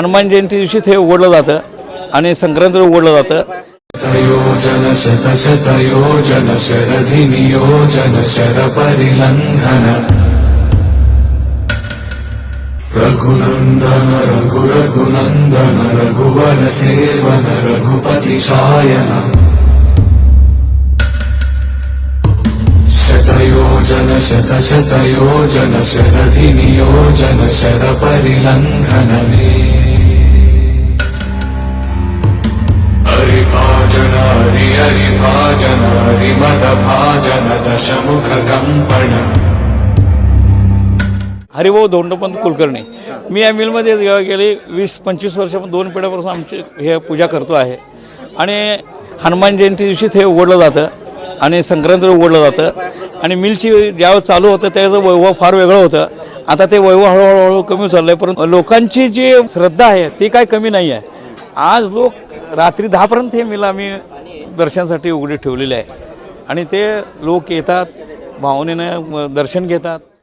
हनुमान जयंती दिवशीच हे उघडलं जातं आणि संक्रांत उघडलं जातं. योजन शत शत योजन शरधि नियोजन शर परिलंघन रघुनंदन रघु रघुनंदन रघुवर सेवन रघुपति शायन. शतयोजन शत शत योजन शरधि नियोजन शर परिलङ्घन भाजन हरिभाजन हरि हरिभाजन हरिमदभाजन दशमुख हरिभाऊ धोंडोपंत कुलकर्णी. मी या मिलमध्ये गेली वीस पंचवीस वर्षापासून दोन पिढ्यापासून आमची हे पूजा करतो आहे. आणि हनुमान जयंती दिवशीच हे उघडलं जातं आणि संक्रांतीला उघडलं जातं. आणि मिलची ज्यावेळेस चालू होतं त्याचं वैभव फार वेगळं होतं. आता ते वैभव हळूहळू कमी चाललं आहे परंतु लोकांची जी श्रद्धा आहे ती काय कमी नाही आहे आज लोक रात्री दहापर्यंत हे मिल आम्ही दर्शनासाठी उघडी ठेवलेले आहे. आणि ते लोक येतात भावनेनं दर्शन घेतात.